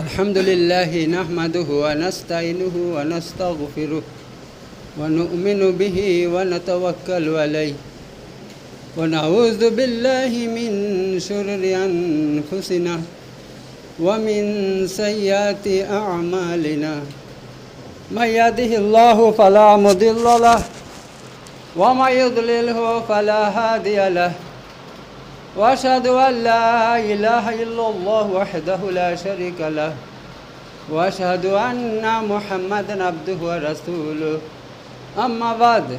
الحمد لله نحمده ونستعينه ونستغفره ونؤمن به ونتوكل عليه ونعوذ بالله من شرور أنفسنا ومن سيئات أعمالنا. من يهده الله فلا مضل له ومن يضلله فلا هادي له. وأشهد أن لا إله إلا الله وحده لا شريك له. وأشهد أن محمدا عبده ورسوله. أما بعد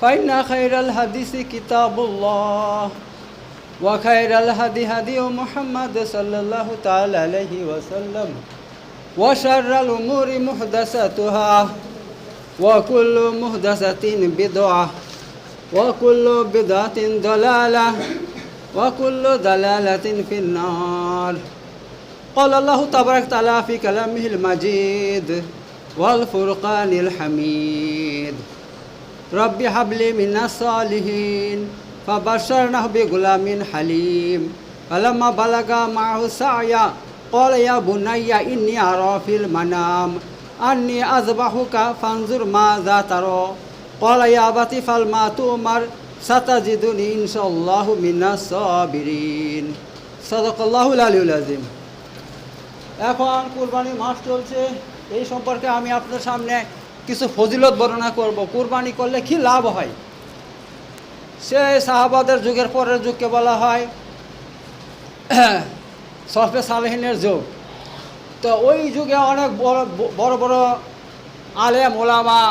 فإن خير الحديث كتاب الله وخير الهدي هدي محمد صلى الله تعالى عليه وسلم وشر الأمور محدثاتها وكل محدثة بدعة وكل بدعة ضلالة. وكل ضلالة في النار. قال الله تبارك وتعالى في كلامه المجيد والفرقان الحميد. رب هب لي من الصالحين فبشرناه بغلام حليم. فلما بلغ معه السعي قال يا بني إني أرى في المنام. أني أذبحك فانظر ماذا ترى. قال يا أبت فعل ما تؤمر সাতাজিদুনি ইনশাল্লাহু মিনাস সাবিরিন সাদাকাল্লাহুল আলিউল আজিম এখন কুরবানি মাস চলছে। এই সম্পর্কে আমি আপনার সামনে কিছু ফজিলত বর্ণনা করব। কুরবানি করলে কি লাভ হয়? সে সাহাবাদের যুগের পরের যুগকে বলা হয় সফে সালেহিনের যুগ। তো ওই যুগে অনেক বড় বড় বড় আলেম, ওলামা,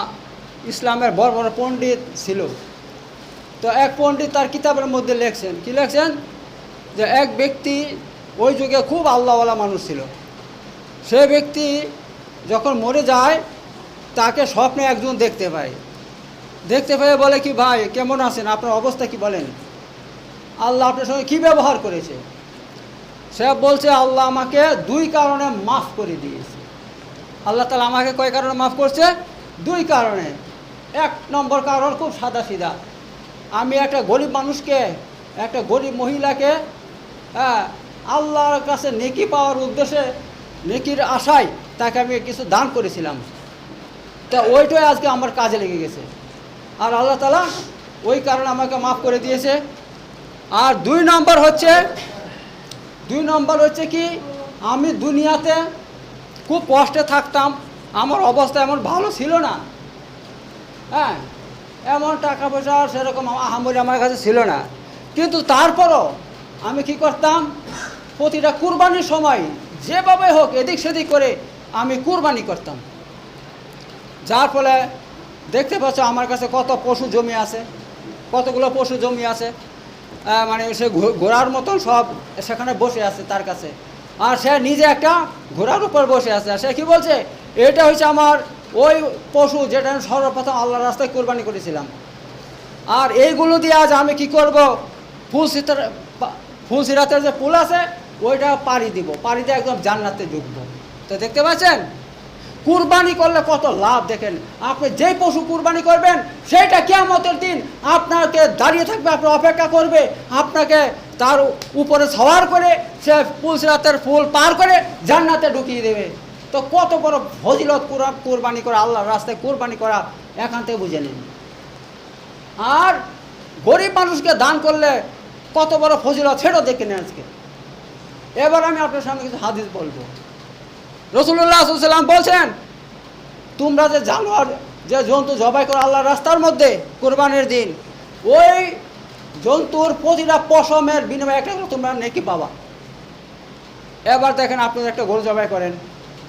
ইসলামের বড় বড় পণ্ডিত ছিল। তো এক পণ্ডিত তার কিতাবের মধ্যে লেখছেন। কি লেখছেন? যে এক ব্যক্তি ওই যুগে খুব আল্লাহওয়ালা মানুষ ছিল। সে ব্যক্তি যখন মরে যায়, তাকে স্বপ্নে একজন দেখতে পায়। দেখতে পেয়ে বলে কি, ভাই, কেমন আছেন? আপনার অবস্থা কি বলেন? আল্লাহ আপনার সঙ্গে কী ব্যবহার করেছে? সে বলছে, আল্লাহ আমাকে দুই কারণে মাফ করে দিয়েছে। আল্লাহ তালা আমাকে কয় কারণে মাফ করছে? দুই কারণে। এক নম্বর কারণ খুব সাদা সিধা আমি একটা গরিব মানুষকে, একটা গরিব মহিলাকে হ্যাঁ আল্লাহর কাছে নেকি পাওয়ার উদ্দেশ্যে, নেকির আশায় তাকে আমি কিছু দান করেছিলাম। তা ওইটাই আজকে আমার কাজে লেগে গেছে। আর আল্লাহ তালা ওই কারণে আমাকে মাফ করে দিয়েছে। আর দুই নম্বর হচ্ছে, দুই নম্বর হচ্ছে কি, আমি দুনিয়াতে খুব কষ্টে থাকতাম, আমার অবস্থা এমন ভালো ছিল না। হ্যাঁ এমন টাকা পয়সা সেরকম আহামরি আমার কাছে ছিল না। কিন্তু তারপরও আমি কি করতাম, প্রতিটা কুরবানির সময় যেভাবে হোক এদিক সেদিক করে আমি কুরবানি করতাম। যার ফলে দেখতে পাচ্ছ আমার কাছে কত পশু জমি আছে, কতগুলো পশু জমি আছে মানে সে ঘোড়ার মতন সব সেখানে বসে আছে তার কাছে। আর সে নিজে একটা ঘোড়ার উপর বসে আছে। আর সে কি বলছে, এটা হচ্ছে আমার ওই পশু যেটা আমি সর্বপ্রথম আল্লাহর রাস্তায় কোরবানি করেছিলাম। আর এইগুলো দিয়ে আজ আমি কি করব? ফুল সিতার ফুল সিরাতের যে পুল আছে, ওইটা পাড়ি দিব। পাড়ি দিয়ে একদম জান্নাতে ঢুকবো। তো দেখতে পাচ্ছেন? কুরবানি করলে কত লাভ দেখেন। আপনি যেই পশু কুরবানি করবেন, সেইটা কেমতের দিন আপনাকে দাঁড়িয়ে থাকবে আপনার অপেক্ষা করবে। আপনাকে তার উপরে সওয়ার করে সে ফুল সিরাতের ফুল পার করে জান্নাতে ঢুকিয়ে দেবে। তো কত বড় ফজিলত কোরবানি করা, আল্লাহর রাস্তায় কোরবানি করা, এখান থেকে বুঝে নিন। আর গরিব মানুষকে দান করলে কত বড় ফজিলত, সেটাও দেখে নেন আজকে। এবার আমি আপনার সামনে কিছু হাদিস বলব। রসুল্লাহ সাল্লাম বলছেন, তোমরা যে জানোয়ার, যে জন্তু জবাই করো আল্লাহর রাস্তার মধ্যে কোরবানির দিন, ওই জন্তুর প্রতিটা পশমের বিনিময়ে একটা তোমরা নেকি পাবা। এবার দেখেন আপনারা একটা গরু জবাই করেন।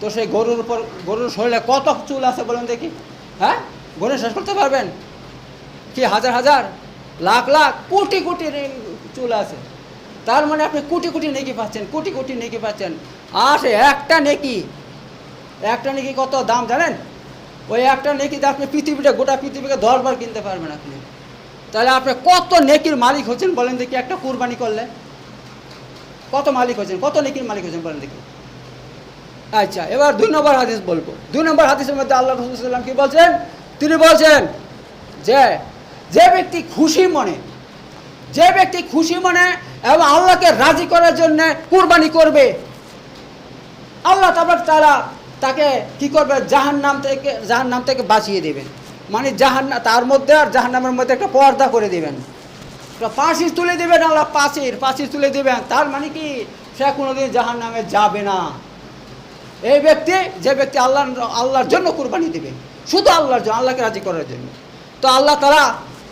তো সেই গরুর উপর, গরুর শরীরে কত চুল আছে বলেন দেখি? হ্যাঁ? গরু শেষ করতে পারবেন? কি হাজার হাজার? লাখ লাখ? কোটি কোটি চুল আছে। তার মানে আপনি কোটি কোটি নেকি পাচ্ছেন, কোটি কোটি নেকি পাচ্ছেন। আর একটা নেকি। একটা নেকি কত দাম জানেন? ওই একটা নেকি নেকিতে আপনি পৃথিবীটা, গোটা পৃথিবীকে দশবার কিনতে পারবেন আপনি। তাহলে আপনি কত নেকির মালিক হচ্ছেন বলেন দেখি, একটা কুরবানি করলে। কত মালিক হচ্ছেন? কত নেকির মালিক হচ্ছেন বলেন দেখি। আচ্ছা এবার দুই নম্বর হাদিস বলব। দুই নম্বর হাদিসের মধ্যে আল্লাহ রসুলাম কি বলছেন? তিনি বলছেন যে যে ব্যক্তি খুশি মনে, যে ব্যক্তি খুশি মনে এবং আল্লাহকে রাজি করার জন্য কুরবানি করবে, আল্লাহ তাবার তারা তাকে কি করবে? জাহান নাম থেকে জাহান নাম থেকে বাঁচিয়ে দেবেন। মানে জাহান তার মধ্যে আর জাহান নামের মধ্যে একটা পর্দা করে দেবেন। পাশির তুলে দেবেন আল্লাহ পাশির পাশির তুলে দেবেন। তার মানে কি? সে কোনোদিন জাহান নামে যাবে না। এই ব্যক্তি যে ব্যক্তি আল্লাহ আল্লাহর জন্য কুরবানি দেবে, শুধু আল্লাহর জন্য, আল্লাহকে রাজি করার জন্য। তো আল্লাহ তারা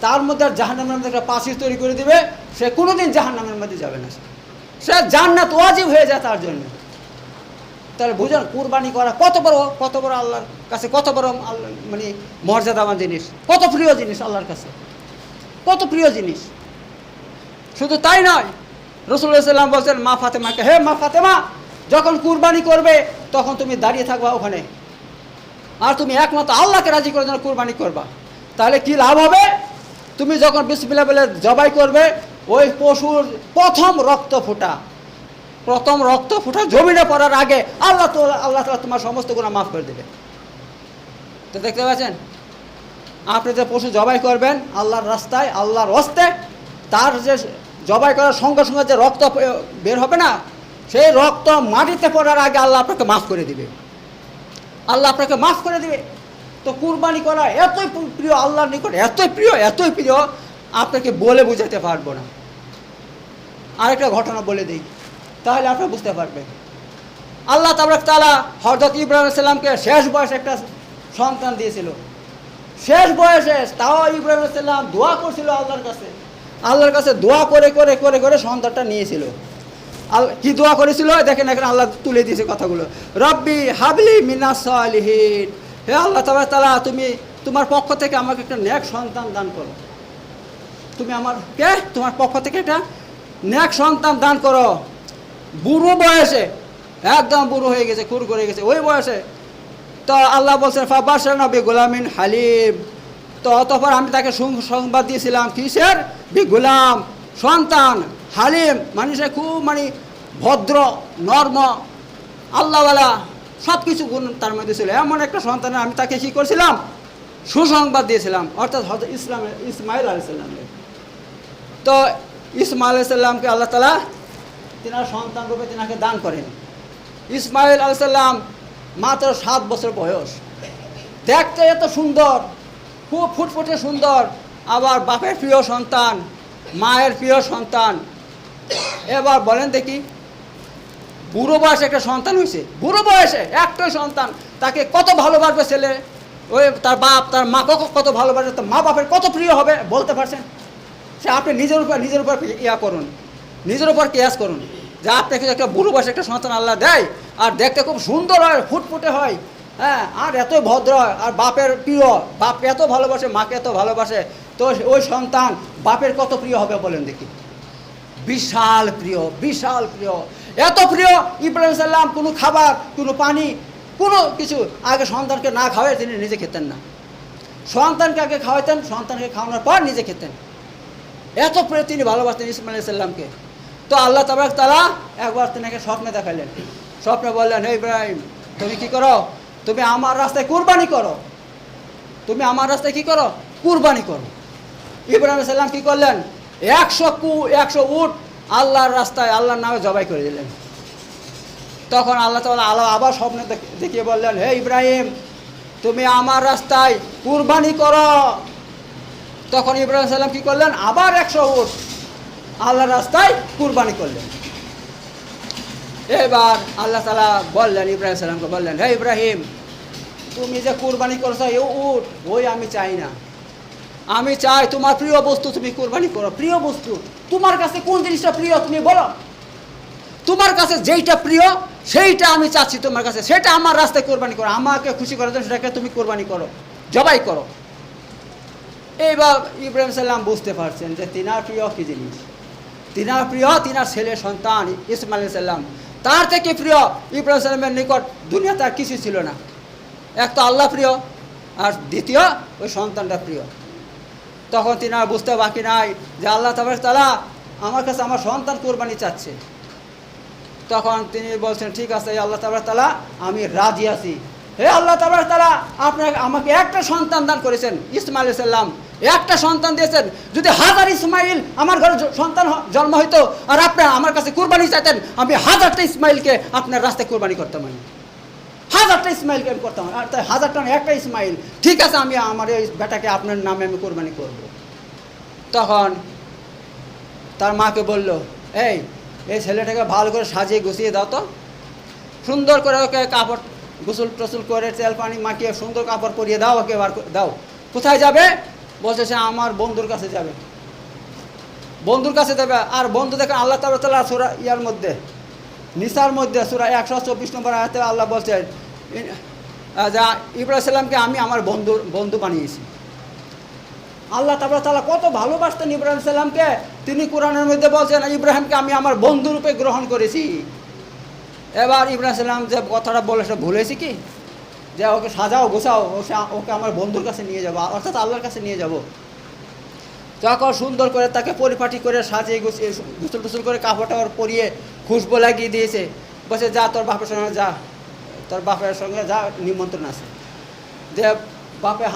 তার মধ্যে জাহান্নামের মধ্যে একটা পাশির তৈরি করে দিবে, সে কোনোদিন জাহান্নামের মধ্যে যাবে না। সে জান্নাত ওয়াজিব হয়ে যায় তার জন্য। তাহলে বুঝুন কুরবানি করা কত বড় কত বড় আল্লাহর কাছে, কত বড় আল্লাহ মানে মর্যাদাবান জিনিস, কত প্রিয় জিনিস আল্লাহর কাছে। কত প্রিয় জিনিস। শুধু তাই নয় রসুল্লাহ সাল্লাম বলছেন, মা ফাতেমাকে, হে মা ফাতেমা যখন কুরবানি করবে, তখন তুমি দাঁড়িয়ে থাকবা ওখানে। আর তুমি একমাত্র আল্লাহকে রাজি করে জন্য কুরবানি করবা। তাহলে কি লাভ হবে? তুমি যখন বিসমিল্লা বলে জবাই করবে, ওই পশুর প্রথম রক্ত ফোটা। প্রথম রক্ত ফোটা জমিনে পড়ার আগে আল্লাহ তো আল্লাহ তালা তোমার সমস্ত গুণা মাফ করে দেবে। তো দেখতে পাচ্ছেন? আপনি যে পশু জবাই করবেন, আল্লাহর রাস্তায়, আল্লাহর হস্তে, তার যে জবাই করার সঙ্গে সঙ্গে যে রক্ত বের হবে না সেই রক্ত মাটিতে পড়ার আগে আল্লাহ আপনাকে মাফ করে দিবে। আল্লাহ আপনাকে মাফ করে দিবে। তো কুরবানি করা এতই প্রিয়, আল্লাহর নিকট এতই প্রিয় এতই প্রিয়, আপনাকে বলে বুঝাতে পারব না। আরেকটা ঘটনা বলে দিই, তাহলে আপনারা বুঝতে পারবেন। আল্লাহ তাবরাক তালা হরদত ইব্রাহিম সাল্লামকে শেষ বয়সে একটা সন্তান দিয়েছিল। শেষ বয়সে তাও ইব্রাহিম সাল্লাম দোয়া করছিল আল্লাহর কাছে। আল্লাহর কাছে দোয়া করে করে করে করে সন্তানটা নিয়েছিল। কি দোয়া করেছিল? দেখেন এখানে আল্লাহ তুলে দিয়েছে কথাগুলো। রব্বি হাবলি মিনাস সালিহিন। হে আল্লাহ তালা তালা তুমি তোমার পক্ষ থেকে আমাকে একটা ন্যাক সন্তান দান করো। তুমি আমার কে? তোমার পক্ষ থেকে একটা ন্যাক সন্তান দান করো। বুড়ো বয়সে, একদম বুড়ো হয়ে গেছে, খুর করে গেছে, ওই বয়সে। তো আল্লাহ বলছেন ফাবাসার নবী গোলামিন হালিম। তো অতপর আমি তাকে সংবাদ দিয়েছিলাম, কিসের? বি গোলাম সন্তান। হালিম মানে সে খুব মানে ভদ্র, নর্ম, আল্লাহওয়ালা সব কিছু গুণ তার মধ্যে ছিল। এমন একটা সন্তানের আমি তাকে কী করছিলাম? সুসংবাদ দিয়েছিলাম। অর্থাৎ হজরত ইসলাম, ইসমাইল আলাইসাল্লামকে তো ইসমাইল আলাইসাল্লামকে আল্লাহ তালা তিনার সন্তান রূপে তিনাকে দান করেন। ইসমাইল আলাইসাল্লাম মাত্র সাত বছর বয়স। দেখতে এত সুন্দর, খুব ফুটফুটে সুন্দর। আবার বাপের প্রিয় সন্তান, মায়ের প্রিয় সন্তান এবার বলেন দেখি, বুড়ো বয়সে একটা সন্তান হয়েছে? বুড়ো বয়সে একটাই সন্তান, তাকে কত ভালোবাসবে ছেলে? ওই তার বাপ, তার মা কত ভালোবাসবে তার মা বাপের কত প্রিয় হবে, বলতে পারছেন? সে আপনি নিজের উপর নিজের উপর ইয়া করুন, নিজের উপর কেয়াস করুন, যে আপনাকে একটা বুড়ো বয়সে একটা সন্তান আল্লাহ দেয়, আর দেখতে খুব সুন্দর হয়, ফুটফুটে হয় হ্যাঁ আর এত ভদ্র হয় আর বাপের প্রিয়, বাপকে এত ভালোবাসে, মাকে এত ভালোবাসে, তো ওই সন্তান বাপের কত প্রিয় হবে বলেন দেখি। বিশাল প্রিয় বিশাল প্রিয়। এত প্রিয়, ইব্রাহিম সাল্লাম কোনো খাবার, কোনো পানি, কোনো কিছু আগে সন্তানকে না খাওয়াই তিনি নিজে খেতেন না। সন্তানকে আগে খাওয়াতেন সন্তানকে খাওয়ানোর পর নিজে খেতেন। এত প্রিয় তিনি ভালোবাসতেন ইসমাইল সাল্লামকে তো আল্লাহ তাবাক তারা একবার তিনাকে স্বপ্নে দেখালেন। স্বপ্নে বললেন, হে ইব্রাহিম, তুমি কি করো? তুমি আমার রাস্তায় কুরবানি করো। তুমি আমার রাস্তায় কি করো? কুরবানি করো। ইব্রাহিম সাল্লাম কি করলেন? একশো কু, একশো উট আল্লাহর রাস্তায়, আল্লাহর নামে জবাই করে দিলেন। তখন আল্লাহ তাআলা আল্লাহ আবার স্বপ্নে দেখ- দেখিয়ে বললেন, হে ইব্রাহিম, তুমি আমার রাস্তায় কুরবানি করো। তখন ইব্রাহিম সাল্লাম কি করলেন? আবার একশো উট আল্লাহর রাস্তায় কুরবানি করলেন। এবার আল্লাহ তালা বললেন, ইব্রাহিম সাল্লামকে বললেন, হে ইব্রাহিম, তুমি যে কুরবানি করছ এ উট, ওই আমি চাই না। আমি চাই তোমার প্রিয় বস্তু তুমি কোরবানি করো। প্রিয় বস্তু, তোমার কাছে কোন জিনিসটা প্রিয় তুমি বলো। তোমার কাছে যেইটা প্রিয়, সেইটা আমি চাচ্ছি তোমার কাছে। সেটা আমার রাস্তায় কোরবানি করো। আমাকে খুশি করার জন্য সেটাকে তুমি কোরবানি করো। জবাই করো। এইবার ইব্রাহিম সাল্লাম বুঝতে পারছেন যে তিনার প্রিয় কী জিনিস? তিনার প্রিয় তিনার ছেলে সন্তান ইসমাইল সাল্লাম তার থেকে প্রিয় ইব্রাহিম সাল্লামের নিকট দুনিয়া তার কিছু ছিল না। এক তো আল্লাহ প্রিয়, আর দ্বিতীয় ওই সন্তানটা প্রিয়। তখন তিনি আর বুঝতে বাকি নাই যে আল্লাহ তাবার তালা আমার কাছে আমার সন্তান কোরবানি চাচ্ছে। তখন তিনি বলছেন, ঠিক আছে আল্লাহ তাবার তালা আমি রাজি আছি। হে আল্লাহ তাবার তালা আপনাকে আমাকে একটা সন্তান দান করেছেন, ইসমাইল সাল্লাম একটা সন্তান দিয়েছেন, যদি হাজার ইসমাইল আমার ঘরে সন্তান জন্ম হইতো আর আপনার আমার কাছে কোরবানি চাইতেন, আমি হাজারটা ইসমাইলকে আপনার রাস্তায় কোরবানি করতাম আমি। হাজারটা ইসমাইলকে আমি করতাম আর তাই হাজারটা একটা ইসমাইল ঠিক আছে আমি আমার এই বেটাকে আপনার নামে আমি কোরবানি করব। তখন তার মাকে বলল এই এই ছেলেটাকে ভালো করে সাজিয়ে গুছিয়ে দাও তো। সুন্দর করে ওকে কাপড় গোসল টসুল করে তেল পানি মাখিয়ে সুন্দর কাপড় পরিয়ে দাও ওকে বার দাও। কোথায় যাবে? বলছে সে আমার বন্ধুর কাছে যাবে। বন্ধুর কাছে যাবে। আর বন্ধু দেখেন আল্লাহ তালা তালা সুরা ইয়ার মধ্যে নিসার মধ্যে সুরা একশো চব্বিশ নম্বর আয়াতে আল্লাহ বলছে ইন- আহ, যা ইব্রাহিম সাল্লামকে আমি আমার বন্ধু বন্ধু বানিয়েছি। আল্লাহ তাবরা তালা কত ভালোবাসতেন ইব্রাহিম সাল্লামকে তিনি কোরআনের মধ্যে বলছেন, ইব্রাহিমকে আমি আমার বন্ধু রূপে গ্রহণ করেছি। এবার ইব্রাহিম সাল্লাম যে কথাটা বলে, সে ভুলেছি কি? যে ওকে সাজাও, গোছাও ওকে আমার বন্ধুর কাছে নিয়ে যাব, অর্থাৎ আল্লাহর কাছে নিয়ে যাব। তখন সুন্দর করে তাকে পরিপাটি করে সাজিয়ে গুছিয়ে গুসল টুসল করে কাপড় টাপড় পরিয়ে খুশবো লাগিয়ে দিয়েছে বসে যা, তোর বাপের সঙ্গে যা। তোর বাপের সঙ্গে যা নিমন্ত্রণ আছে। যে বাপে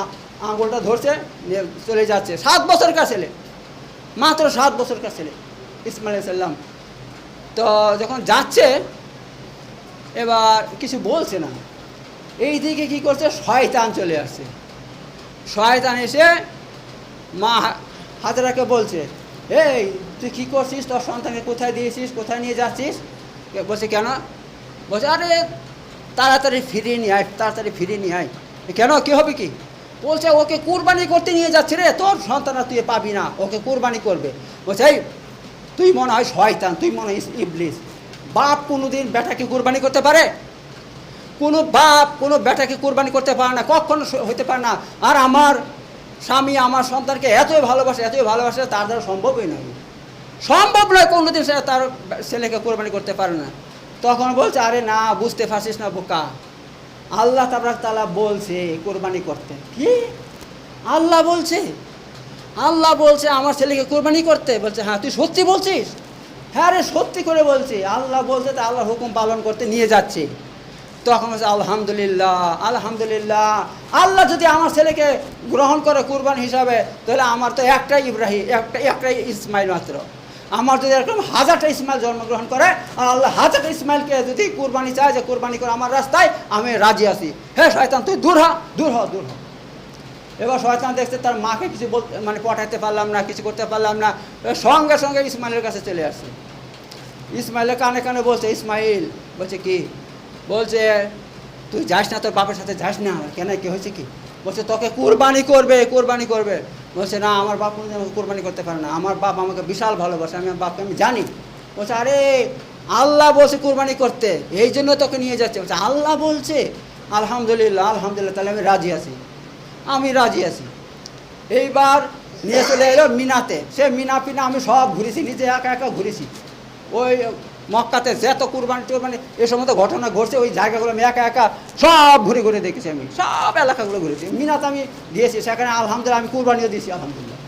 আঙুলটা ধরছে, নিয়ে চলে যাচ্ছে। সাত বছর বছরকার ছেলে? মাত্র সাত বছর বছরকার ছেলে? ইসমাইল সাল্লাম তো যখন যাচ্ছে, এবার কিছু বলছে না। এই দিকে কি করছে? শয়তান চলে আসছে। শয়তান এসে মা হাজরাকে বলছে, এই, তুই কী করছিস? তোর সন্তানকে কোথায় দিয়েছিস? কোথায় নিয়ে যাচ্ছিস? বলছে, কেন? বলছে, আরে তাড়াতাড়ি ফিরিয়ে নিয়ে আয়, তাড়াতাড়ি ফিরিয়ে নিয়ে আয়। কেন? কী হবে কি? বলছে, ওকে কুরবানি করতে নিয়ে যাচ্ছে রে, তোর সন্তান তুই পাবি না, ওকে কুরবানি করবে। বলছে, এই, তুই মনে হয় শয়তান, তুই মনে হয় ইবলিস। বাপ কোনোদিন বেটাকে কুরবানি করতে পারে? কোনো বাপ কোনো বেটাকে কোরবানি করতে পারে না, কখনো হতে পারে না। আর আমার স্বামী আমার সন্তানকে এতই ভালোবাসে এতই ভালোবাসে, তার দ্বারা সম্ভবই নয়। সম্ভব নয় কোনোদিন সে তার ছেলেকে কোরবানি করতে পারে না। তখন বলছে, আরে না, বুঝতে পারছিস না বোকা। আল্লাহ তাবরাক তালা বলছে, কোরবানি করতে। কি? আল্লাহ বলছে? আল্লাহ বলছে, আমার ছেলেকে কোরবানি করতে। বলছে হ্যাঁ তুই সত্যি বলছিস? হ্যাঁ রে, সত্যি করে বলছি। আল্লাহ বলছে, তা আল্লাহ হুকুম পালন করতে নিয়ে যাচ্ছে। তখন বলছে, আলহামদুলিল্লাহ আলহামদুলিল্লাহ। আল্লাহ যদি আমার ছেলেকে গ্রহণ করে কুরবান হিসাবে, তাহলে আমার তো একটাই ইব্রাহিম একটা, একটাই ইসমাইল মাত্র। আমার যদি এরকম হাজারটা ইসমাইল জন্মগ্রহণ করে, আর আল্লাহ হাজারটা ইসমাইলকে যদি কুরবানি চায় যে কুরবানি করে আমার রাস্তায়, আমি রাজি আছি। হে শয়তান, তুই দূর হ দূর হ দূর হ। এবার শয়তান দেখছে তার মাকে কিছু বলতে মানে পটাইতে পারলাম না, কিছু করতে পারলাম না সঙ্গে সঙ্গে ইসমাইলের কাছে চলে আসছে। ইসমাইলের কানে কানে বলছে, ইসমাইল, বলছে কি? বলছে, তুই যাস না, তোর বাপের সাথে যাস না, কেন, কি হয়েছে কি? বলছে, তোকে কুরবানি করবে কুরবানি করবে। বলছে, না, আমার বাপ আমাকে কুরবানি করতে পারে না। আমার বাপ আমাকে বিশাল ভালোবাসে। আমি আমার বাপকে আমি জানি। বলছে, আরে, আল্লাহ বলছে কুরবানি করতে। এই জন্য তোকে নিয়ে যাচ্ছে। বলছে, আল্লাহ বলছে? আলহামদুলিল্লাহ আলহামদুলিল্লাহ, তাহলে আমি রাজি আছি। আমি রাজি আছি। এইবার নিয়ে চলে এলো মিনাতে। সে মিনা পিনা আমি সব ঘুরেছি, নিজে একা একা ঘুরেছি। ওই মক্কাতে যত কুরবানি টুরবানি এ সমস্ত ঘটনা ঘটছে, ওই জায়গাগুলো আমি একা একা সব ঘুরে ঘুরে দেখেছি আমি। সব এলাকাগুলো ঘুরেছি মিনাতে আমি দিয়েছি সেখানে আলহামদুলিল্লাহ আমি কুরবানিও দিয়েছি, আলহামদুলিল্লাহ।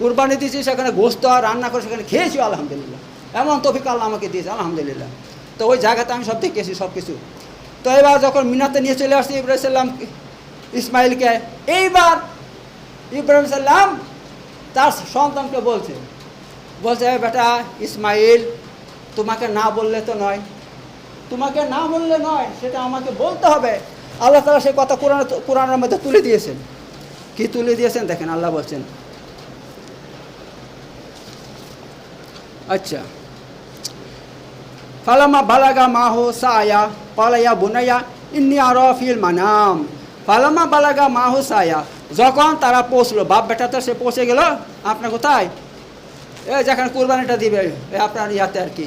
কুরবানি দিয়েছি, সেখানে গোস্ত রান্না করে সেখানে খেয়েছি, আলহামদুলিল্লাহ। এমন তফিক আল্লাহ আমাকে দিয়েছে, আলহামদুলিল্লাহ। তো ওই জায়গাতে আমি সব দেখেছি, সব কিছু। তো এবার যখন মিনাতে নিয়ে চলে আসছি ইব্রাহিম সাল্লাম, ইসমাইলকে, এইবার ইব্রাহিম সাল্লাম তার সন্তানকে বলছে বলছে বেটা ইসমাইল তোমাকে না বললে তো নয়। তোমাকে না বললে নয়, সেটা আমাকে বলতে হবে। আল্লাহ তালা সেই কথা কোরআন, কোরআনের মধ্যে তুলে দিয়েছেন। কি তুলে দিয়েছেন? দেখেন, আল্লাহ বলছেন আচ্ছা। ফালামা বালাগা মাহো সায়া, পালাইয়া বুনাইয়া, ইন্নি আরফিল মানাম। ফালামা বালাগা মাহো সায়া, যখন তারা পৌঁছলো, বাপ বেটা তো সে পৌঁছে গেল, আপনার কোথায়? এ যেখানে কুরবানিটা দিবে আপনার ইয়াতে আর কি।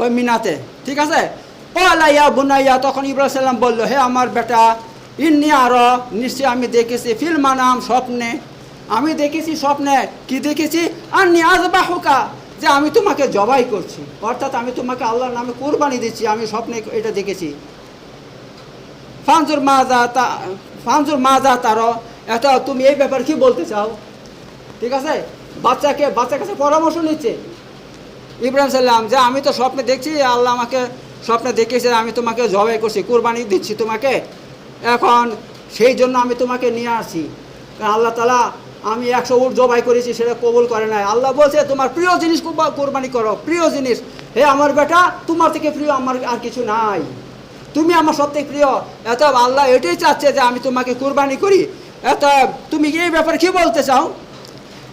ওই মিনাতে, ঠিক আছে? পালাইয়া বুনাইয়া তখন ইব্রাহিম সাল্লাম বলল, হে আমার বেটা, ইন্নি আরও, নিশ্চয়ই আমি দেখেছি ফিল মানাম স্বপ্নে। আমি দেখেছি স্বপ্নে, কি দেখেছি? আর নিয়াজ বাহুকা যে আমি তোমাকে জবাই করছি। অর্থাৎ আমি তোমাকে আল্লাহর নামে কোরবানি দিচ্ছি, আমি স্বপ্নে এটা দেখেছি। ফানজুর মাজা তা, ফানজুর মাজা তার এটা তুমি এই ব্যাপারে কি বলতে চাও? ঠিক আছে? বাচ্চাকে, বাচ্চার কাছে পরামর্শ নিচ্ছে। ইব্রাহিম সাল্লাম, যে আমি তো স্বপ্নে দেখছি, আল্লাহ আমাকে স্বপ্নে দেখিয়েছে, আমি তোমাকে জবাই করছি, কুরবানি দিচ্ছি তোমাকে। এখন সেই জন্য আমি তোমাকে নিয়ে আসি আল্লাহ তালা আমি একশো উট জবাই করেছি, সেটা কবুল করে নাই। আল্লাহ বলছে, তোমার প্রিয় জিনিস কুরবা- কোরবানি করো, প্রিয় জিনিস। হে আমার বেটা, তোমার থেকে প্রিয় আমার আর কিছু নাই। তুমি আমার থেকে প্রিয়। এত আল্লাহ এটাই চাচ্ছে যে আমি তোমাকে কোরবানি করি। এত তুমি এই ব্যাপারে কি বলতে চাও?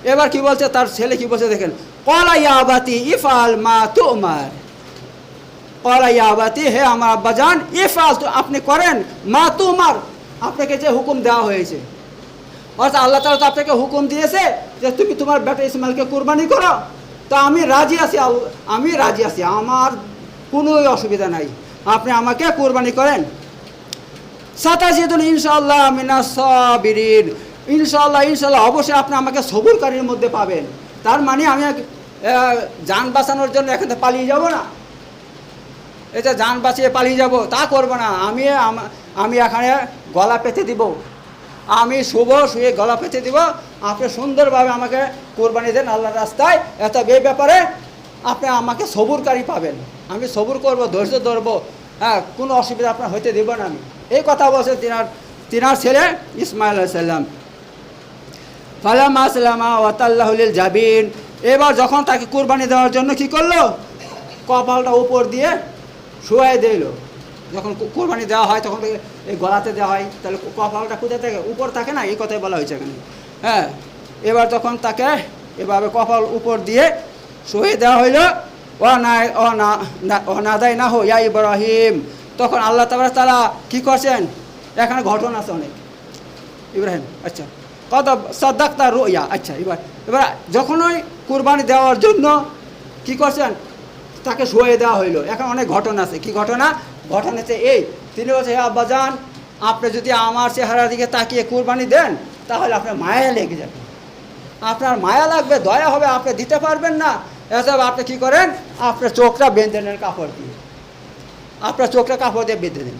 এবার কি বলছে, তার ছেলে কি বলছে দেখেন। কলা ইয়াবাতি ইফাল মা তোমার কলা ইয়াবাতি হে আমার আব্বাজান ইফাল তো আপনি করেন মা তোমার। আপনাকে যে হুকুম দেওয়া হয়েছে। অর্থাৎ আল্লাহ তালা তো আপনাকে হুকুম দিয়েছে যে তুমি তোমার বেটা ইসমাইলকে কোরবানি করো। তা আমি রাজি আছি আমি রাজি আছি। আমার কোনো অসুবিধা নাই। আপনি আমাকে কোরবানি করেন। সাতাশিদুল ইনশাল্লাহ মিনা সাবিরিন। ইনশাল্লাহ ইনশাল্লাহ অবশ্যই আপনি আমাকে সবুরকারীর মধ্যে পাবেন। তার মানে আমি যান বাঁচানোর জন্য এখান থেকে পালিয়ে যাব না। এটা যান বাঁচিয়ে পালিয়ে যাব, তা করব না। আমি আমি এখানে গলা পেতে দিব। আমি শুভ শুয়ে গলা পেতে দিব। আপনি সুন্দরভাবে আমাকে কোরবানি দেন আল্লাহর রাস্তায়। এত এই ব্যাপারে আপনি আমাকে সবুরকারী পাবেন। আমি সবুর করব, ধৈর্য ধরবো। হ্যাঁ কোনো অসুবিধা আপনার হইতে দেব না আমি। এই কথা বলছে তিনার তিনার ছেলে ইসমাইল সাল্লাম ফালাম আসলামা ওয়াতাল্লাহুলিল জাবিন। এবার যখন তাকে কুরবানি দেওয়ার জন্য কি করল? কপালটা উপর দিয়ে শুয়াই দিল। যখন কুরবানি দেওয়া হয়, তখন এই গলাতে দেওয়া হয়। তাহলে কপালটা কোথায় থাকে? উপর থাকে না? এই কথাই বলা হয়েছে এখানে। হ্যাঁ এবার তখন তাকে এভাবে কপাল উপর দিয়ে শুয়ে দেওয়া হইল ও না ও না না- হো ইয়া ইব্রাহিম। তখন আল্লাহ তারা কী করছেন? এখানে ঘটনা আছে অনেক। ইব্রাহিম আচ্ছা। কত সদ্দাক্তা রোয়া আচ্ছা এবার এবার যখন ওই কুরবানি দেওয়ার জন্য কি করছেন? তাকে শুয়ে দেওয়া হইল। এখন অনেক ঘটনা আছে। কি ঘটনা? ঘটনা আছে এই। তিনি বলছে, হে আব্বাজান আপনি যদি আমার চেহারার দিকে তাকিয়ে কুরবানি দেন, তাহলে আপনার মায়া লেগে যাবে। আপনার মায়া লাগবে, দয়া হবে, আপনি দিতে পারবেন না। এসব আপনি কি করেন? আপনার চোখটা বেঁধে নেন কাপড় দিয়ে। আপনার চোখটা কাপড় দিয়ে বেঁধে দিন।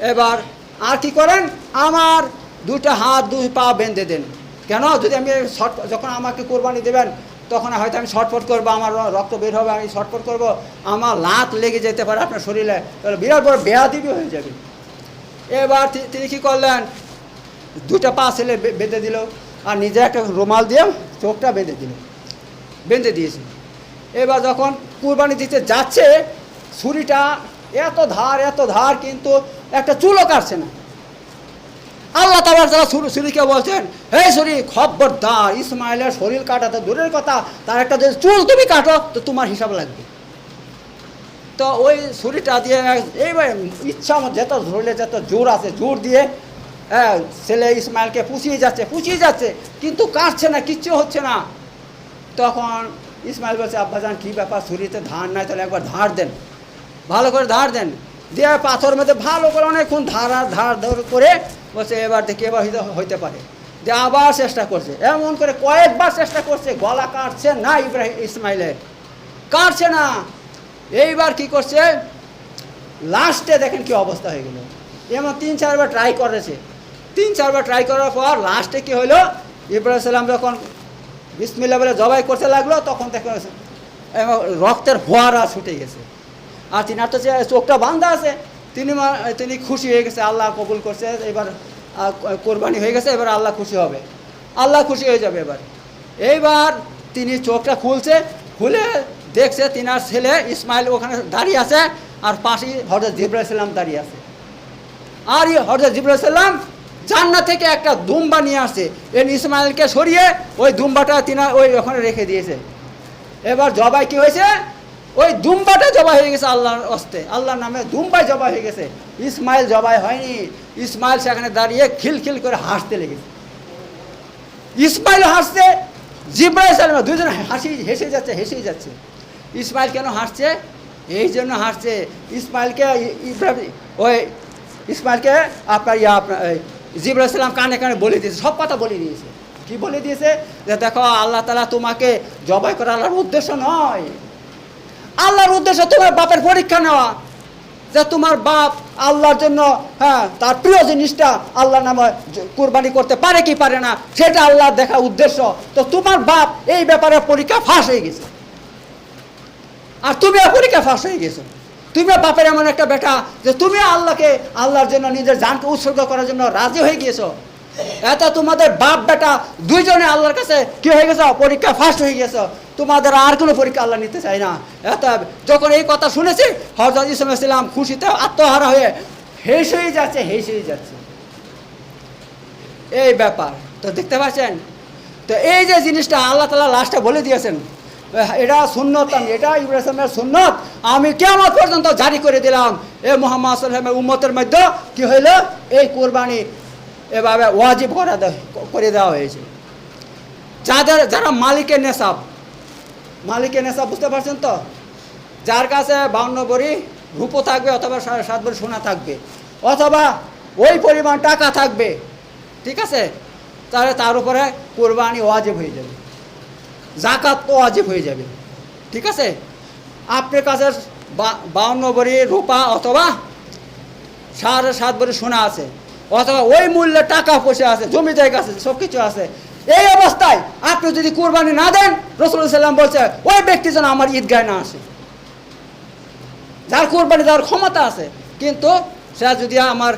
এবার আর কি করেন? আমার দুটো হাত, দুই পা বেঁধে দেন। কেন? যদি আমি শর্ট যখন আমাকে কোরবানি দেবেন, তখন হয়তো আমি শর্টফট করব, আমার রক্ত বের হবে, আমি শর্টফট করব, আমার লাত লেগে যেতে পারে আপনার শরীরে। তাহলে বিরাট বড় বেয়াদিবি হয়ে যাবে। এবার তিনি কী করলেন? দুটো পা ছেলে বেঁধে দিল, আর নিজে একটা রুমাল দিয়ে চোখটা বেঁধে দিল। বেঁধে দিয়েছে। এবার যখন কুরবানি দিতে যাচ্ছে, ছুরিটা এত ধার এত ধার, কিন্তু একটা চুলও কাটছে না। আল্লাহ তাবার তারা ছুরিকে বলছেন, হে ছুরি খবরদার, ইসমাইলের শরীর কাটা তো দূরের কথা, তার একটা যদি চুল তুমি কাটো, তো তোমার হিসাব লাগবে। তো ওই ছুরিটা দিয়ে এইবার ইচ্ছা যত ধরলে যত জোর আছে, জোর দিয়ে হ্যাঁ ছেলে ইসমাইলকে পুষিয়ে যাচ্ছে পুষিয়ে যাচ্ছে, কিন্তু কাটছে না, কিচ্ছু হচ্ছে না। তখন ইসমাইল বলছে, আব্বাজান, কী ব্যাপার? ছুরিতে ধার নাই, তাহলে একবার ধার দেন। ভালো করে ধার দেন। দিয়ে পাথর মধ্যে ভালো করে অনেকক্ষণ ধার ধার ধর করে বলছে, এবার দেখি, এবার হইতে পারে। দিয়ে আবার চেষ্টা করছে। এমন করে কয়েকবার চেষ্টা করছে, গলা কাটছে না ইব্রাহিম ইসমাইলের। কাটছে না। এইবার কি করছে? লাস্টে দেখেন কি অবস্থা হয়ে গেল। এমন তিন, চারবার ট্রাই করেছে। তিন, চারবার ট্রাই করার পর লাস্টে কি হলো? ইব্রাহিম সাল্লাম যখন বিসমিল্লা বলে জবাই করতে লাগল, তখন দেখো এবং রক্তের ফোয়ারা ছুটে গেছে। আর তিনার তো চোখটা বান্ধা আছে। তিনি তিনি খুশি হয়ে গেছে, আল্লাহ কবুল করছে, এবার কোরবানি হয়ে গেছে, এবার আল্লাহ খুশি হবে। আল্লাহ খুশি হয়ে যাবে এবার। এইবার তিনি চোখটা খুলছে, খুলে দেখছে তিনার ছেলে ইসমাইল ওখানে দাঁড়িয়ে আছে, আর পাশেই হজরত জিব্রাহিসাল্লাম দাঁড়িয়ে আছে। আর এই হজরত জিব্রাহিসাল্লাম জান্নাত থেকে একটা দুম্বা নিয়ে আসছে। এর ইসমাইলকে সরিয়ে ওই দুম্বাটা তিনা ওই ওখানে রেখে দিয়েছে। এবার জবাই কি হয়েছে? ওই দুম্বাটা জবাই হয়ে গেছে আল্লাহর অস্তে আল্লাহর নামে দুম্বাই জবাই হয়ে গেছে। ইসমাইল জবাই হয়নি। ইসমাইল সেখানে দাঁড়িয়ে খিলখিল করে হাসতে লেগেছে। ইসমাইল হাসছে, জিব্রাইল সালাম দুজন হাসি, হেসে যাচ্ছে, হেসেই যাচ্ছে। ইসমাইল কেন হাসছে? এই জন্য হাসছে। ইসমাইলকে ইব্রাহিম, ওই ইসমাইলকে আপনার ইয়া, আপনার জিব্রাইল সালাম কানে কানে বলে দিয়েছে, সব কথা বলে দিয়েছে। কি বলে দিয়েছে? যে দেখো, আল্লাহ তালা তোমাকে জবাই করা আল্লাহর উদ্দেশ্য নয়। আল্লাহর উদ্দেশ্য তোমার বাপের পরীক্ষা নেওয়া। যে তোমার বাপ আল্লাহর জন্য হ্যাঁ তার প্রিয় জিনিসটা আল্লাহর নামে কুরবানি করতে পারে কি পারে না, সেটা আল্লাহর দেখা উদ্দেশ্য। তো তোমার বাপ এই ব্যাপারে পরীক্ষা ফাঁস হয়ে গেছে। আর তুমিও পরীক্ষা ফাঁস হয়ে গেছো। তুমি বাপের এমন একটা বেটা যে তুমি আল্লাহকে, আল্লাহর জন্য নিজের জানকে উৎসর্গ করার জন্য রাজি হয়ে গিয়েছো। এত তোমাদের বাপ বেটা দুইজনে আল্লাহর কাছে কি হয়ে গেছে? পরীক্ষা ফার্স্ট হয়ে গেছে। তোমাদের আর কোনো পরীক্ষা আল্লাহ নিতে চায় না। এত যখন এই কথা শুনেছি হজরত ইসলাম খুশিতে আত্মহারা হয়ে হেসেই যাচ্ছে হেসেই যাচ্ছে। এই ব্যাপার। তো দেখতে পাচ্ছেন? তো এই যে জিনিসটা আল্লাহ তালা লাস্টে বলে দিয়েছেন, এটা সুন্নত আমি এটা ইব্রাহিমের সুন্নত। আমি কেমন পর্যন্ত জারি করে দিলাম। এ মোহাম্মদ সাল্লামের উম্মতের মধ্যে কি হইল? এই কোরবানি এভাবে ওয়াজিব করা করে দেওয়া হয়েছে। যাদের যারা মালিকের নেশাব মালিকের নেশাব বুঝতে পারছেন তো? যার কাছে বাউন্ন বড়ি রূপো থাকবে অথবা সাড়ে সাত বড়ি সোনা থাকবে, অথবা ওই পরিমাণ টাকা থাকবে, ঠিক আছে? তাহলে তার উপরে কোরবানি ওয়াজিব হয়ে যাবে। জাকাত তো ওয়াজিব হয়ে যাবে, ঠিক আছে? আপনার কাছে বাউন্ন বড়ি রূপা অথবা সাড়ে সাত বড়ি সোনা আছে অথবা ওই মূল্যে টাকা পয়সা আছে জমি জায়গা আছে সব কিছু আছে। এই অবস্থায় আপনি যদি কোরবানি না দেন রসুল সাল্লাম বলছে, ওই ব্যক্তি যেন আমার ঈদগায় না আসে। যার কোরবানি দেওয়ার ক্ষমতা আছে, কিন্তু সে যদি আমার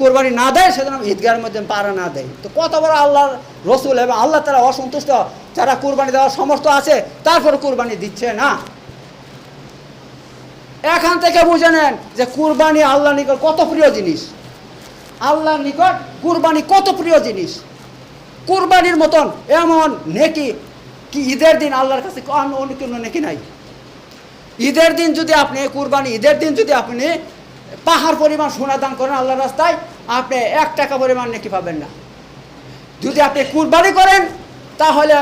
কোরবানি না দেয় সেজন্য ঈদগাহের মধ্যে পাড়া না দেয়। তো কত বড় আল্লাহর রসুল এবং আল্লাহ তারা অসন্তুষ্ট, যারা কোরবানি দেওয়ার সমর্থ আছে, তারপর কোরবানি দিচ্ছে না। এখান থেকে বুঝে নেন যে কুরবানি আল্লাহ নিকট কত প্রিয় জিনিস। আল্লাহর নিকট কুরবানি কত প্রিয় জিনিস? কুরবানির মতন এমন নেকি কি ঈদের দিন আল্লাহর কাছে অন্য কোনো নেকি নাই। ঈদের দিন যদি আপনি কুরবানি, ঈদের দিন যদি আপনি পাহাড় পরিমাণ সোনা দান করেন আল্লাহর রাস্তায়, আপনি এক টাকা পরিমাণ নেকি পাবেন না। যদি আপনি কুরবানি করেন, তাহলে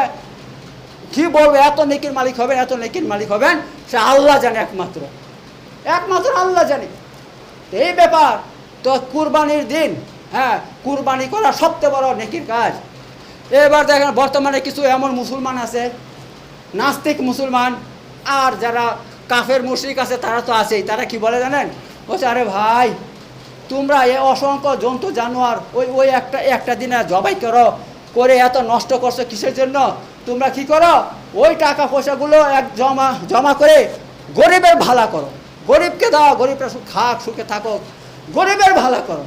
কি বলব, এত নেকির মালিক হবেন, এত নেকির মালিক হবেন, সে আল্লাহ জানে একমাত্র। একমাত্র আল্লাহ জানে। এই ব্যাপার তো কুরবানির দিন হ্যাঁ কুরবানি করা সবচেয়ে বড় নেকির কাজ। এবার দেখেন, বর্তমানে কিছু এমন মুসলমান আছে, নাস্তিক মুসলমান, আর যারা কাফের মুশরিক আছে, তারা তো আছেই। তারা কি বলে জানেন? বলছে, আরে ভাই, তোমরা এ অসংখ্য জন্তু, জানোয়ার, ওই ওই একটা একটা দিনে জবাই করো, করে এত নষ্ট করছ কিসের জন্য? তোমরা কি করো? ওই টাকা পয়সাগুলো এক জমা জমা করে গরিবের ভালা করো। গরিবকে দাও, গরিবরা খাক, সুখে থাকুক। গরিবের ভালা করো।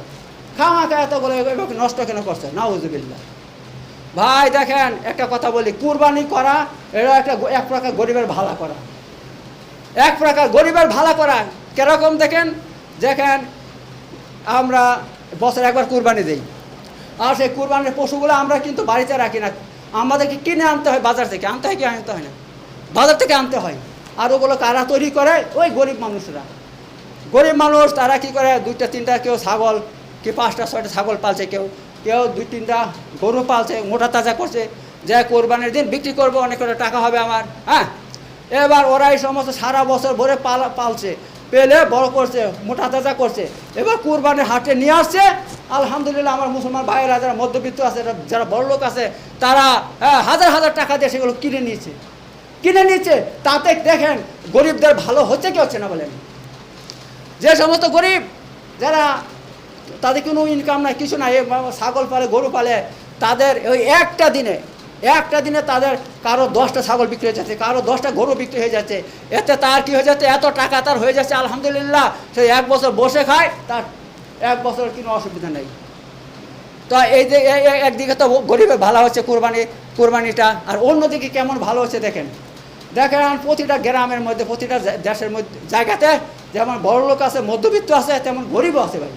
খামাখা এতগুলো এভাবে নষ্ট কেন করছে? নাউজুবিল্লাহ। ভাই, দেখেন, একটা কথা বলি, কুরবানি করা এটা একটা এক প্রকার গরিবের ভালা করা। এক প্রকার গরিবের ভালা করা, কীরকম দেখেন? দেখেন, আমরা বছরে একবার কুরবানি দিই। আর সেই কুরবানির পশুগুলো আমরা কিন্তু বাড়িতে রাখি না। আমাদেরকে কিনে আনতে হয় বাজার থেকে। আনতে হয় কি, আনতে হয় না? বাজার থেকে আনতে হয়। আর ওগুলো কারা তৈরি করে? ওই গরিব মানুষরা। গরিব মানুষ তারা কি করে? দুইটা তিনটা কেউ ছাগল কি পাঁচটা ছয়টা ছাগল পালছে কেউ? কেউ দুই তিনটা গরু পালছে মোটা তাজা করছে যে কোরবানির দিন বিক্রি করব অনেক করে টাকা হবে আমার হ্যাঁ? এবার ওরা এই সমস্ত সারা বছর ভরে পালা পালছে পেলে বড় করছে মোটা তাজা করছে। এবার কোরবানির হাটে নিয়ে আসছে আলহামদুলিল্লাহ আমার মুসলমান ভাইয়েরা যারা মধ্যবিত্ত আছে যারা বড় লোক আছে তারা হ্যাঁ, হাজার হাজার টাকা দিয়ে সেগুলো কিনে নিয়েছে। কিনে নিচ্ছে তাতে দেখেন গরিবদের ভালো হচ্ছে কি হচ্ছে না বলেন? যে সমস্ত গরিব যারা তাদের কোনো ইনকাম নাই, কিছু নাই ছাগল পালে, গরু পালে, তাদের ওই একটা দিনে একটা দিনে তাদের কারও দশটা ছাগল বিক্রি হয়ে যাচ্ছে, কারও দশটা গরু বিক্রি হয়ে যাচ্ছে, এতে তার কি হয়ে যাচ্ছে, এত টাকা তার হয়ে যাচ্ছে, আলহামদুলিল্লাহ, সে এক বছর বসে খায়, তার এক বছর কোনো অসুবিধা নেই। তো এই যে একদিকে তো গরিবের ভালো হচ্ছে কোরবানি, কোরবানিটা, আর অন্যদিকে কেমন ভালো হচ্ছে দেখেন। দেখেন প্রতিটা গ্রামের মধ্যে, প্রতিটা দেশের মধ্যে, জায়গাতে যেমন বড় লোক আছে, মধ্যবিত্ত আছে, তেমন গরিব আছে ভাই।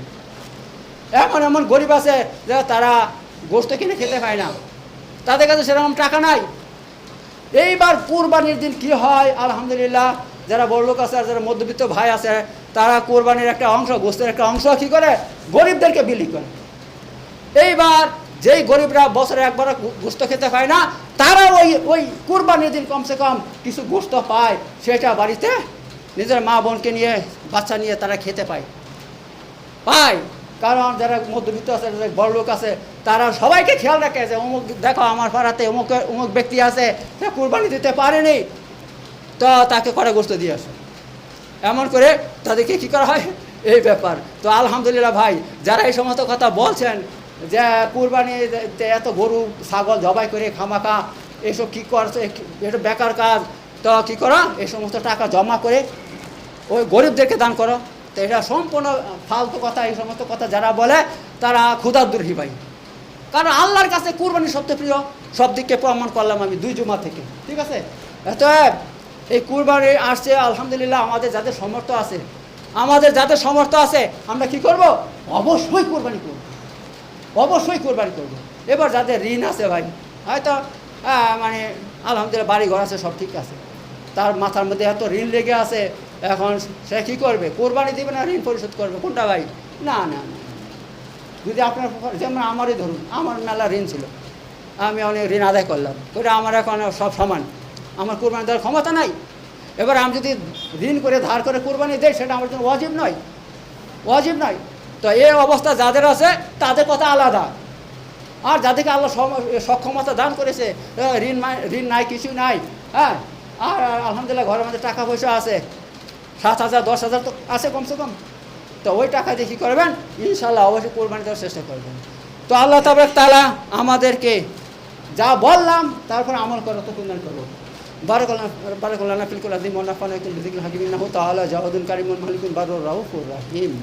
এমন এমন গরিব আছে যে তারা গোস্ত কিনে খেতে পায় না। তাদের কাছে সেরকম টাকা নাই। এইবার কোরবানির দিন কি হয়? আলহামদুলিল্লাহ, যারা বড় লোক আছে আর যারা মধ্যবিত্ত ভাই আছে, তারা কোরবানির একটা অংশ, গোস্তের একটা অংশ কী করে? গরিবদেরকে বিলি করে। এইবার যেই গরিবরা বছরে একবার গোস্ত খেতে পায় না তারা ওই ওই কুরবানির দিন কমসে কম কিছু গোস্ত পায়, সেটা বাড়িতে নিজের মা বোনকে নিয়ে, বাচ্চা নিয়ে তারা খেতে পায়। পায়। কারণ যারা মধ্যবিত্ত আছে, যারা বড় লোক আছে, তারা সবাইকে খেয়াল রাখে যে অমুক, দেখো আমার পাড়াতে অমুক অমুক ব্যক্তি আছে, সে কুরবানি দিতে পারেনি তো তাকে করে গোস্ত দিয়ে আসে। এমন করে তাদেরকে কী করা হয়? এই ব্যাপার। তো আলহামদুলিল্লাহ ভাই, যারা এই সমস্ত কথা বলছেন যে কুরবানি এত গরু, ছাগল জবাই করে খামাকা এসব কী করছে এটা বেকার কাজ? তো কী করো? এই সমস্ত টাকা জমা করে ওই গরিবদেরকে দান করো। তো এটা সম্পূর্ণ ফালতু কথা, এই সমস্ত কথা যারা বলে, তারা ক্ষুধার্দুর্হি ভাই। কারণ আল্লাহর কাছে কুরবানি সবচেয়ে প্রিয়। সব দিককে প্রমাণ করলাম আমি দুই জুমা থেকে। ঠিক আছে? তো এই কুরবানি আসছে, আলহামদুলিল্লাহ আমাদের যাদের সমর্থ আছে, আমাদের যাদের সমর্থ আছে, আমরা কি করব? অবশ্যই কোরবানি করব। অবশ্যই কোরবানি করব। এবার যাদের ঋণ আছে ভাই, হয়তো মানে আলহামদুলিল্লাহ বাড়ি ঘর আছে, সব ঠিক আছে। তার মাথার মধ্যে এত ঋণ লেগে আছে, এখন সে কী করবে? কোরবানি দেবে না, ঋণ পরিশোধ করবে? কোনটা ভাই? না না না। যদি আপনার যেমন আমারই ধরুন, আমার মেলা ঋণ ছিল। আমি অনেক ঋণ আদায় করলাম। করে আমার এখন সব সমান। আমার কোরবানি দেওয়ার ক্ষমতা নাই। এবার আমি যদি ঋণ করে ধার করে কোরবানি দেয় সেটা আমার জন্য অজীব নয়। অজীব নয়। তো এই অবস্থা যাদের আছে, তাদের কথা আলাদা। আর যাদেরকে আল্লাহ সক্ষমতা দান করেছে ঋণ ঋণ নাই, কিছু নাই হ্যাঁ? আর আলহামদুলিল্লাহ ঘরের মধ্যে টাকা পয়সা আছে। সাত হাজার, দশ হাজার তো আছে কমসে কম। তো ওই টাকা দিয়ে কী করবেন? ইনশাল্লাহ অবশ্যই কোরবানি দেওয়ার চেষ্টা করবেন। তো আল্লাহ তাবার তালা আমাদেরকে যা বললাম, তারপর আমল করা তো কুন্দান করব। বারাকাল্লাহ বারাকাল্লাহ নাফিল কুল আদিম ওনাফান একটু বিদিকুল হাকিমিন তাআলা জাওয়াদুল কারিমুল মালিকুল বারুর রাউফুর রাহিম।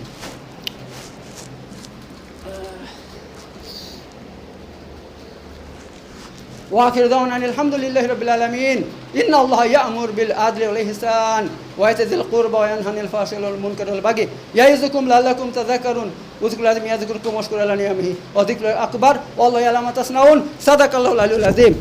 ওয়াখির দাওয়ান আলহামদুলিল্লাহ রাব্বিল আলামিন। ইন্না আল্লাহ ইয়ামুর বিল আদলি ওয়াল ইহসান ওয়া ইয়াতিল কুরবা ওয়া ইয়ানহা আনিল ফাহশাই ওয়াল মুনকার ওয়াল বাগি। ইয়াইযুকুম লাআল্লাকুম তাযাক্কারুন উযকুরু আযম ইয়াযকুরকুম ওয়াশকুরু আলা নিয়ামিহি। ওয়া যিকরুল আকবার। ওয়াল্লাহু ইয়ালামু তাসনাউন। সাদাকাল্লাহুল আলিউল আযীম।